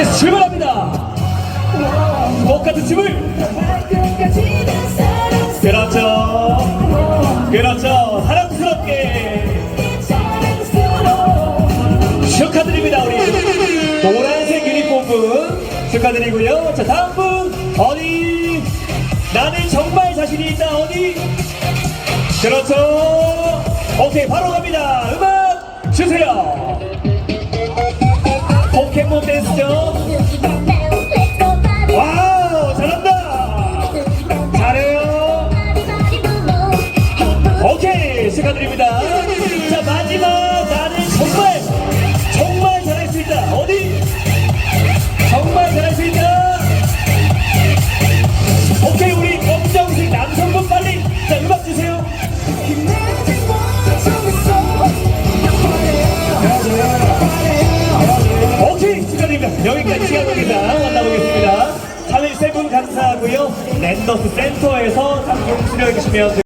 네, 출발합니다. 똑같은 춤을 그렇죠. 그렇죠. 사랑스럽게 축하드립니다 우리 노란색 유니폼 축하드리고요. 자 다음 분 어디 나는 정말 자신이 있다 어디 그렇죠. 오케이 바로 갑니다. 음악 주세요. 댄스죠. 와우 잘한다. 잘해요. 오케이 축하드립니다. 자 마지막 나는 정말 정말 잘할 수 있다. 어디? 정말 잘할 수 있다. 오케이 우리 검정색 남성분 빨리 자 음악 주세요. 오케이 감사하고요. 랜더스 센터에서 방송 출연해 주시면.